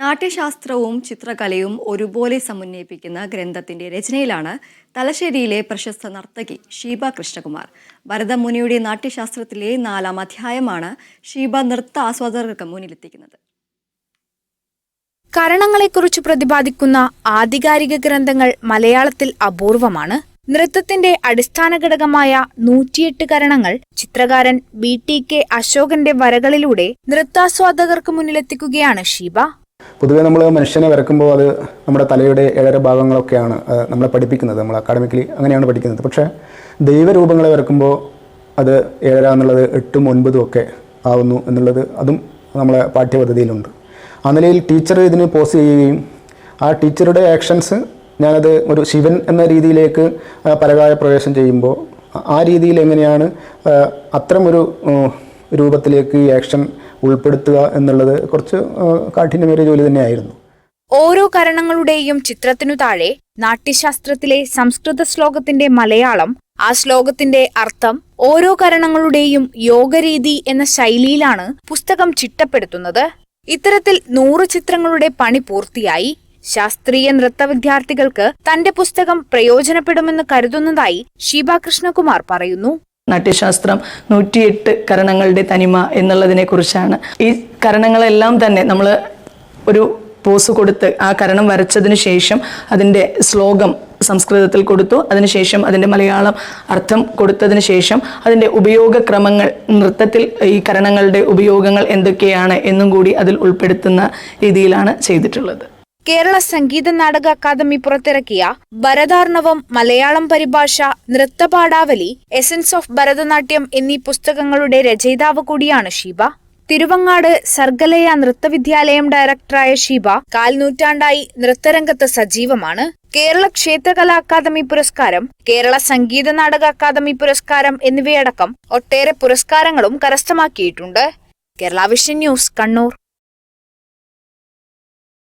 നാട്യശാസ്ത്രവും ചിത്രകലയും ഒരുപോലെ സമന്വയിപ്പിക്കുന്ന ഗ്രന്ഥത്തിന്റെ രചനയിലാണ് തലശ്ശേരിയിലെ പ്രശസ്ത നർത്തകി ഷീബ കൃഷ്ണകുമാർ. ഭരതമുനിയുടെ നാട്യശാസ്ത്രത്തിലെ നാലാം അധ്യായമാണ് ഷീബ നൃത്ത ആസ്വാദകർക്ക് മുന്നിലെത്തിക്കുന്നത്. കരണങ്ങളെക്കുറിച്ച് പ്രതിപാദിക്കുന്ന ആധികാരിക ഗ്രന്ഥങ്ങൾ മലയാളത്തിൽ അപൂർവമാണ്. നൃത്തത്തിന്റെ അടിസ്ഥാന ഘടകമായ നൂറ്റിയെട്ട് കരണങ്ങൾ ചിത്രകാരൻ ബി ടി കെ അശോകന്റെ വരകളിലൂടെ നൃത്താസ്വാദകർക്ക് മുന്നിലെത്തിക്കുകയാണ് ഷീബ. പൊതുവേ നമ്മൾ മനുഷ്യനെ വരക്കുമ്പോൾ അത് നമ്മുടെ തലയുടെ ഏഴര ഭാഗങ്ങളൊക്കെയാണ് നമ്മളെ പഠിപ്പിക്കുന്നത്. നമ്മൾ അക്കാഡമിക്കലി അങ്ങനെയാണ് പഠിക്കുന്നത്. പക്ഷേ ദൈവരൂപങ്ങളെ വരക്കുമ്പോൾ അത് ഏഴര എന്നുള്ളത് എട്ടും ഒൻപതും ഒക്കെ ആവുന്നു എന്നുള്ളത് അതും നമ്മളെ പാഠ്യപദ്ധതിയിലുണ്ട്. ആ നിലയിൽ ടീച്ചർ ഇതിന് പോസ് ചെയ്യുകയും ആ ടീച്ചറുടെ ആക്ഷൻസ് ഞാനത് ഒരു ശിവൻ എന്ന രീതിയിലേക്ക് പരകായ പ്രവേശം ചെയ്യുമ്പോൾ ആ- രീതിയിൽ എങ്ങനെയാണ് അത്തരമൊരു രൂപത്തിലേക്ക് ഈ ആക്ഷൻ ഉൾപ്പെടുത്തുക എന്നുള്ളത് കുറച്ച് കാഠിന്യമേറിയ ജോലി തന്നെയായിരുന്നു. ഓരോ കരണങ്ങളുടെയും ചിത്രത്തിനു താഴെ നാട്യശാസ്ത്രത്തിലെ സംസ്കൃത ശ്ലോകത്തിന്റെ മലയാളം ആ ശ്ലോകത്തിന്റെ അർത്ഥം ഓരോ കരണങ്ങളുടെയും യോഗരീതി എന്ന ശൈലിയിലാണ് പുസ്തകം ചിട്ടപ്പെടുത്തുന്നത്. ഇത്തരത്തിൽ നൂറ് ചിത്രങ്ങളുടെ പണി പൂർത്തിയായി. ശാസ്ത്രീയ നൃത്ത വിദ്യാർത്ഥികൾക്ക് തന്റെ പുസ്തകം പ്രയോജനപ്പെടുമെന്ന് കരുതുന്നതായി ഷീബ കൃഷ്ണകുമാർ പറയുന്നു. നാട്യശാസ്ത്രം നൂറ്റിയെട്ട് കരണങ്ങളുടെ തനിമ എന്നുള്ളതിനെ കുറിച്ചാണ്. ഈ കരണങ്ങളെല്ലാം തന്നെ നമ്മൾ ഒരു പോസ് കൊടുത്ത് ആ കരണം വരച്ചതിന് ശേഷം അതിന്റെ ശ്ലോകം സംസ്കൃതത്തിൽ കൊടുത്തു. അതിനുശേഷം അതിന്റെ മലയാളം അർത്ഥം കൊടുത്തതിന് ശേഷം അതിന്റെ ഉപയോഗക്രമങ്ങൾ നൃത്തത്തിൽ ഈ കരണങ്ങളുടെ ഉപയോഗങ്ങൾ എന്തൊക്കെയാണ് എന്നും കൂടി അതിൽ ഉൾപ്പെടുത്തുന്ന രീതിയിലാണ് ചെയ്തിട്ടുള്ളത്. കേരള സംഗീത നാടക അക്കാദമി പുറത്തിറക്കിയ ഭരതാർണവം മലയാളം പരിഭാഷ നൃത്തപാടാവലി എസൻസ് ഓഫ് ഭരതനാട്യം എന്നീ പുസ്തകങ്ങളുടെ രചയിതാവ് കൂടിയാണ് ഷീബ. തിരുവങ്ങാട് സർഗലയ നൃത്തവിദ്യാലയം ഡയറക്ടറായ ഷീബ കാൽനൂറ്റാണ്ടായി നൃത്തരംഗത്ത് സജീവമാണ്. കേരള ക്ഷേത്രകലാ അക്കാദമി പുരസ്കാരം കേരള സംഗീത നാടക അക്കാദമി പുരസ്കാരം എന്നിവയടക്കം ഒട്ടേറെ പുരസ്കാരങ്ങളും കരസ്ഥമാക്കിയിട്ടുണ്ട്. Kerala vision news Kannur.